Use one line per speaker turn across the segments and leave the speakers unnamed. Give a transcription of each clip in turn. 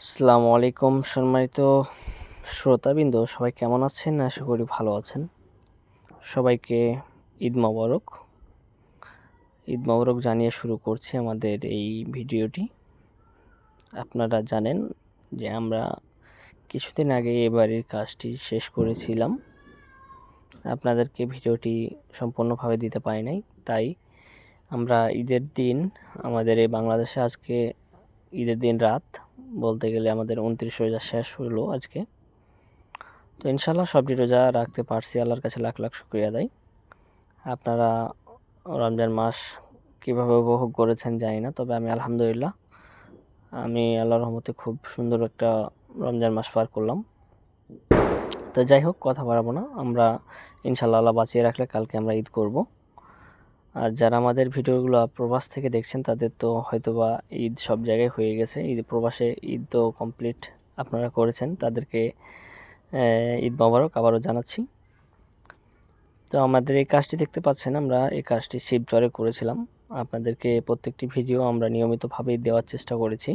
আসসালামু আলাইকুম সম্মানিত শ্রোতাবৃন্দ, সবাই কেমন আছেন? আশা করি ভালো আছেন। সবাইকে ঈদ মোবারক। ঈদ মোবারক জানিয়ে শুরু করছি আমাদের এই ভিডিওটি। আপনারা জানেন যে আমরা কিছুদিন আগে এ কাজটি শেষ করেছিলাম। আপনাদেরকে ভিডিওটি সম্পূর্ণভাবে দিতে পারি নাই। তাই আমরা ঈদের দিন আমাদের এই বাংলাদেশে আজকে ঈদের দিন রাত বলতে গেলে আমাদের উনত্রিশ রোজা শেষ হলো আজকে। তো ইনশাল্লাহ সবটি রোজা রাখতে পারছি, আল্লাহর কাছে লাখ লাখ শুক্রিয়া দেয় আপনারা রমজান মাস কীভাবে উপভোগ করেছেন জানি না, তবে আমি আলহামদুলিল্লাহ, আমি আল্লাহর রহমতে খুব সুন্দর একটা রমজান মাস পার করলাম। তো যাই হোক, কথা বাড়াবো না, আমরা ইনশাল্লাহ আল্লাহ বাঁচিয়ে রাখলে কালকে আমরা ঈদ করব। আর যারা আমাদের ভিডিওগুলো প্রবাস থেকে দেখছেন, তাদের তো হয়তোবা ঈদ সব জায়গায় হয়ে গেছে। ঈদ প্রবাসে ঈদ তো কমপ্লিট আপনারা করেছেন, তাদেরকে ঈদ মোবারক আবারও জানাচ্ছি। তো আমাদের এই কাজটি দেখতে পাচ্ছেন আমরা, এই কাজটি শিবচরে করেছিলাম। আপনাদেরকে প্রত্যেকটি ভিডিও আমরা নিয়মিতভাবেই দেওয়ার চেষ্টা করেছি।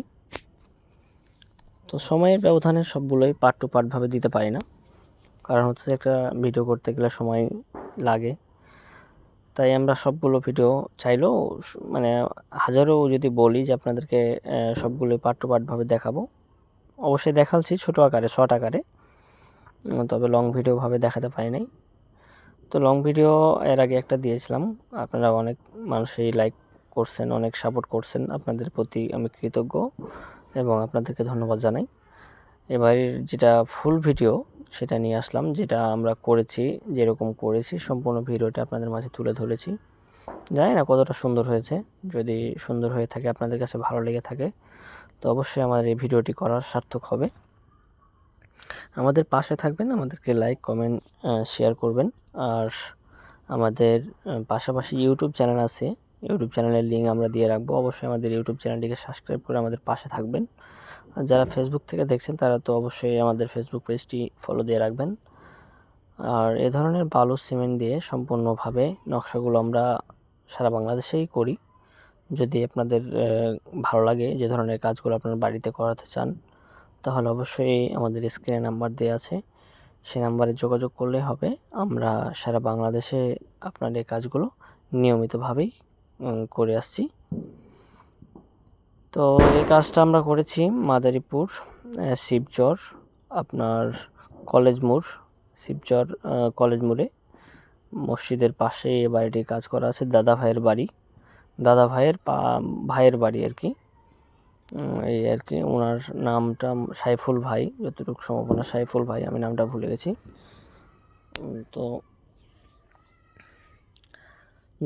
তো সময়ের ব্যবধানে সবগুলোই পার্ট টু পার্টভাবে দিতে পারি না। কারণ হচ্ছে একটা ভিডিও করতে গেলে সময় লাগে। তাই আমরা সবগুলো ভিডিও চাইলেও মানে হাজারও যদি বলি যে আপনাদেরকে সবগুলো পার্ট টু দেখাবো। অবশ্যই দেখাচ্ছি ছোটো আকারে শর্ট আকারে। তবে লং ভিডিওভাবে দেখাতে পারি নাই। তো লং ভিডিও এর আগে একটা দিয়েছিলাম। আপনারা অনেক মানুষই লাইক করছেন, অনেক সাপোর্ট করছেন। আপনাদের প্রতি আমি কৃতজ্ঞ এবং আপনাদেরকে ধন্যবাদ জানাই। এবারের যেটা ফুল ভিডিও সেটা নিয়ে আসলাম, যেটা আমরা করেছি, যেরকম করেছি, সম্পূর্ণ ভিডিওটা আপনাদের মাঝে তুলে ধরেছি। জানি না কতটা সুন্দর হয়েছে, যদি সুন্দর হয়ে থাকে, আপনাদের কাছে ভালো লেগে থাকে, তো অবশ্যই আমাদের এই ভিডিওটি করার সার্থক হবে। আমাদের পাশে থাকবেন, আমাদেরকে লাইক কমেন্ট শেয়ার করবেন। আর আমাদের পাশাপাশি ইউটিউব চ্যানেল আছে। ইউটিউব চ্যানেলের লিঙ্ক আমরা দিয়ে রাখব। অবশ্যই আমাদের ইউটিউব চ্যানেলটিকে সাবস্ক্রাইব করে আমাদের পাশে থাকবেন। যারা ফেসবুক থেকে দেখছেন, তারা তো অবশ্যই আমাদের ফেসবুক পেজটি ফলো দিয়ে রাখবেন। আর এ ধরনের বালু সিমেন্ট দিয়ে সম্পূর্ণভাবে নকশাগুলো আমরা সারা বাংলাদেশেই করি। যদি আপনাদের ভালো লাগে যে ধরনের কাজগুলো আপনার বাড়িতে করাতে চান, তাহলে অবশ্যই আমাদের স্ক্রিনে নাম্বার দেওয়া আছে। সেই নাম্বারে যোগাযোগ করলে হবে। আমরা সারা বাংলাদেশে আপনার এই কাজগুলো নিয়মিতভাবেই করে আসছি। তো এই কাজটা আমরা করেছি মাদারীপুর শিবচর, আপনার কলেজ মোড়, শিবচর কলেজ মোড়ে। মসজিদের পাশে এ বাড়িটির কাজ করা আছে, দাদা ভাইয়ের বাড়ি। দাদা ভাইয়ের ভাইয়ের বাড়ি আর কি। এই আর কি ওনার নামটা সাইফুল ভাই, যতটুকু সম্ভাবনা সাইফুল ভাই, আমি নামটা ভুলে গেছি। তো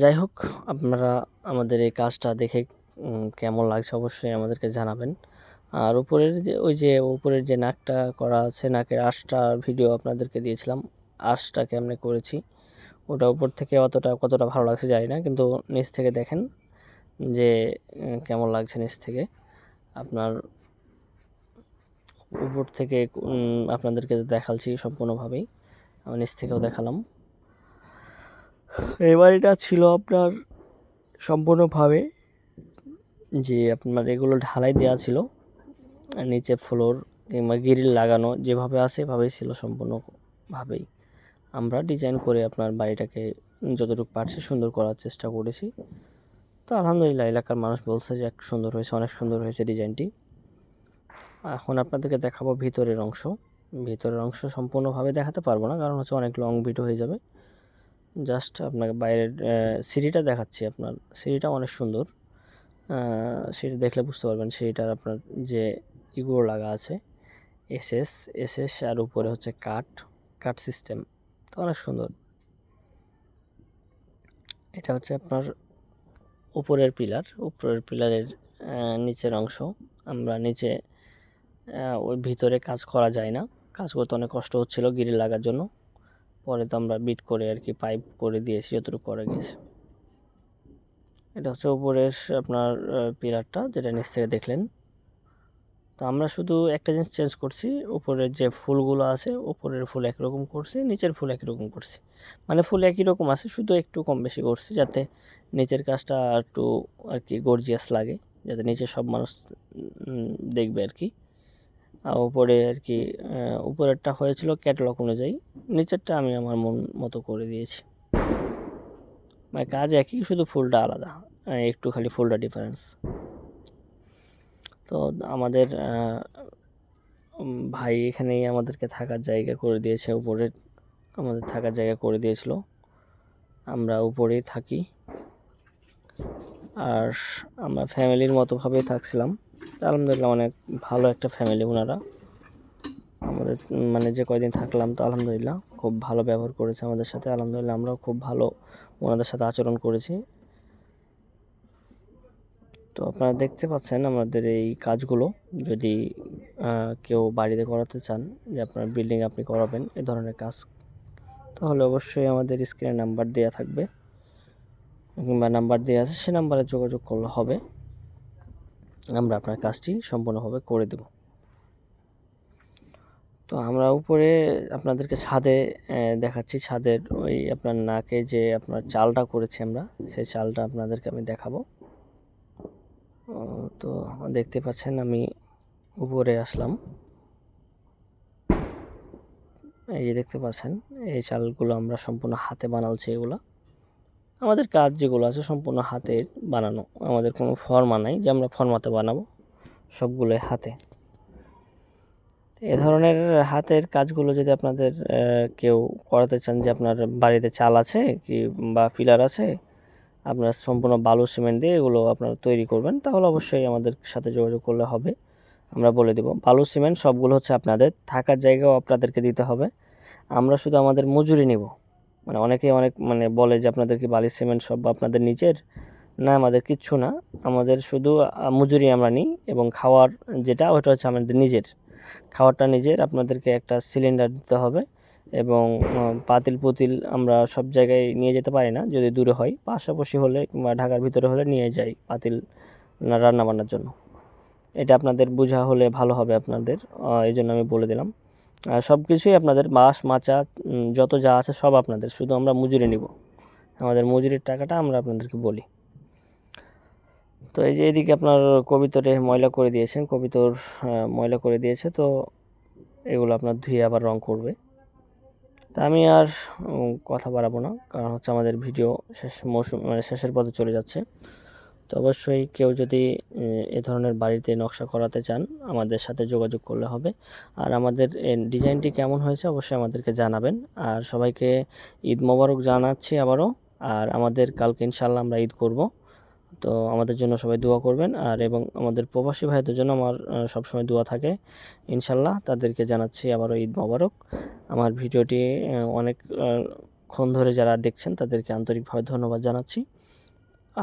যাই হোক, আপনারা আমাদের এই কাজটা দেখে কেমন লাগছে অবশ্যই আমাদেরকে জানাবেন। আর উপরের যে, ওই যে, উপরের যে নাকটা করা আছে, নাকের আশটা ভিডিও আপনাদেরকে দিয়েছিলাম, আশটা কেমনে করেছি, ওটা উপর থেকে অতটা, কতটা ভালো লাগছে জানি না, কিন্তু নিচ থেকে দেখেন যে কেমন লাগছে নিচ থেকে। আপনার উপর থেকে আপনাদেরকে দেখালছি সম্পূর্ণভাবেই, আমি নিচ থেকেও দেখালাম। এই বাড়িটা ছিল আপনার সম্পূর্ণভাবে যে আপনার এগুলো ঢালাই দেওয়া ছিল নিচে ফ্লোর কিংবা গ্রিল লাগানো যেভাবে আছে এভাবেই ছিল সম্পূর্ণভাবেই। আমরা ডিজাইন করে আপনার বাড়িটাকে যতটুকু পারছি সুন্দর করার চেষ্টা করেছি। তো আলহামদুলিল্লাহ, এলাকার মানুষ বলছে যে এক সুন্দর হয়েছে, অনেক সুন্দর হয়েছে ডিজাইনটি এখন আপনাদেরকে দেখাবো ভিতরের অংশ। ভিতরের অংশ সম্পূর্ণভাবে দেখাতে পারব না, কারণ হচ্ছে অনেক লং ভিডিও হয়ে যাবে। জাস্ট আপনাকে বাইরের সিঁড়িটা দেখাচ্ছি আপনার। সিঁড়িটা অনেক সুন্দর। সেটা দেখলে বুঝতে পারবেন সেইটার আপনার যে ইগুলো লাগা আছে, এসএস এসএস আর উপরে হচ্ছে কাঠ কাঠ সিস্টেম। তো অনেক সুন্দর। এটা হচ্ছে আপনার উপরের পিলার, উপরের পিলারের নিচের অংশ। আমরা নিচে ওই ভিতরে কাজ করা যায় না। কাজ করতে অনেক কষ্ট হচ্ছিল গিরি লাগার জন্য। পরে তো আমরা বিট করে আর কি পাইপ করে দিয়েছি, যতটুকু করে গিয়েছে। এটা হচ্ছে উপরের, আপনার পিলারটা যেটা নিচ থেকে দেখলেন। তো আমরা শুধু একটা জিনিস চেঞ্জ করছি, উপরের যে ফুলগুলো আছে, উপরের ফুল একরকম করছি, নিচের ফুল একই রকম করছি। মানে ফুল একই রকম আছে, শুধু একটু কম বেশি করছি যাতে নিচের কাজটা একটু আর কি গর্জিয়াস লাগে, যাতে নিচে সব মানুষ দেখবে আর কি। আর উপরে আর কি উপরেরটা হয়েছিল ক্যাটালগ অনুযায়ী, নিচেরটা আমি আমার মন মতো করে দিয়েছি। মানে কাজ একই শুধু ফুলটা আলাদা। আহ, একটু খালি ফুলটা ডিফারেন্স তো আমাদের ভাই এখানেই আমাদেরকে থাকার জায়গা করে দিয়েছে উপরে আমাদের থাকার জায়গা করে দিয়েছিল। আমরা উপরেই থাকি। আর আমরা ফ্যামিলির মতোভাবেই থাকছিলাম। আলহামদুলিল্লাহ অনেক ভালো একটা ফ্যামিলি ওনারা আমাদের মানে যে কয়দিন থাকলাম তো আলহামদুলিল্লাহ খুব ভালো ব্যবহার করেছে আমাদের সাথে। আলহামদুলিল্লাহ আমরাও খুব ভালো ওনাদের সাথে আচরণ করেছি। তো আপনারা দেখতে পাচ্ছেন আমাদের এই কাজগুলো। যদি কেউ বাড়িতে করাতে চান যে আপনার বিল্ডিং আপনি করাবেন এ ধরনের কাজ, তাহলে অবশ্যই আমাদের স্ক্রিনে নাম্বার দেওয়া থাকবে। কিংবা নাম্বার দেওয়া আছে, সে নাম্বারে যোগাযোগ করলে হবে। আমরা আপনার কাজটি সম্পূর্ণভাবে করে দেব। তো আমরা উপরে আপনাদেরকে ছাদে দেখাচ্ছি। ছাদের ওই আপনার নাকে যে আপনার চালটা করেছি আমরা, সেই চালটা আপনাদেরকে আমি দেখাবো। তো দেখতে পাচ্ছেন আমি উপরে আসলাম। এই যে দেখতে পাচ্ছেন, এই চালগুলো আমরা সম্পূর্ণ হাতে বানালছি এগুলো। আমাদের কাজ যেগুলো আছে সম্পূর্ণ হাতের বানানো। আমাদের কোনো ফর্মা নাই যে আমরা ফর্মাতে বানাবো, সবগুলোই হাতে। এ ধরনের হাতের কাজগুলো যদি আপনাদের কেউ করাতে চান যে আপনার বাড়িতে চাল আছে কি বা ফিলার আছে, আপনার সম্পূর্ণ বালু সিমেন্ট দিয়ে এগুলো আপনারা তৈরি করবেন, তাহলে অবশ্যই আমাদের সাথে যোগাযোগ করলে হবে। আমরা বলে দেব, বালু সিমেন্ট সবগুলো হচ্ছে আপনাদের, থাকার জায়গাও আপনাদেরকে দিতে হবে। আমরা শুধু আমাদের মজুরি নিব। মানে অনেকেই অনেক মানে বলে যে আপনাদের কি বালি সিমেন্ট সব আপনাদের নিজের? না, আমাদের কিচ্ছু না। আমাদের শুধু মজুরি আমরা নিই এবং খাওয়ার যেটা, ওটা হচ্ছে আমাদের নিজের। খাওয়ারটা নিজের, আপনাদেরকে একটা সিলিন্ডার দিতে হবে এবং পাতিল পুতিল আমরা সব জায়গায় নিয়ে যেতে পারি না, যদি দূরে হয়। পাশাপাশি হলে কিংবা ঢাকার ভিতরে হলে নিয়ে যাই পাতিল রান্না বান্নার জন্য। এটা আপনাদের বোঝা হলে ভালো হবে আপনাদের এই জন্য আমি বলে দিলাম। সব কিছুই আপনাদের বাঁশ, মাচা যত যা আছে সব আপনাদের, শুধু আমরা মজুরি নিব। আমাদের মজুরির টাকাটা আমরা আপনাদেরকে বলি। তো এই যে এদিকে আপনার কবিতরে ময়লা করে দিয়েছেন, কবিতর ময়লা করে দিয়েছে, তো এগুলো আপনার ধুয়ে আবার রং করবে। তা আমি আর কথা বাড়াবো না, কারণ হচ্ছে আমাদের ভিডিও শেষ মৌসুম মানে শেষের পথে চলে যাচ্ছে। তো অবশ্যই কেউ যদি এ ধরনের বাড়িতে নকশা করাতে চান, আমাদের সাথে যোগাযোগ করলে হবে। আর আমাদের ডিজাইনটি কেমন হয়েছে অবশ্যই আমাদেরকে জানাবেন। আর সবাইকে ঈদ মোবারক জানাচ্ছি আবারও। আর আমাদের কালকে ইনশাল্লাহ আমরা ঈদ করব। তো আমাদের জন্য সবাই দোয়া করবেন। আর এবং আমাদের প্রবাসী ভাইদের জন্য আমার সবসময় দোয়া থাকে। ইনশাল্লাহ তাদেরকে জানাচ্ছি আবারও ঈদ মোবারক। আমার ভিডিওটি আহ, অনেক ক্ষণ ধরে যারা দেখছেন তাদেরকে আন্তরিকভাবে ধন্যবাদ জানাচ্ছি।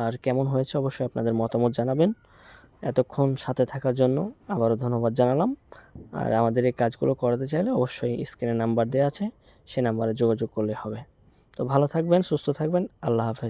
আর কেমন হয়েছে অবশ্যই আপনাদের মতামত জানাবেন। এতক্ষণ সাথে থাকার জন্য আবারও ধন্যবাদ জানালাম। আর আমাদের এই কাজগুলো করাতে চাইলে অবশ্যই স্ক্রিনে নাম্বার দেওয়া আছে সে নাম্বারে যোগাযোগ করলে হবে। তো ভালো থাকবেন সুস্থ থাকবেন। আল্লাহ হাফেজ।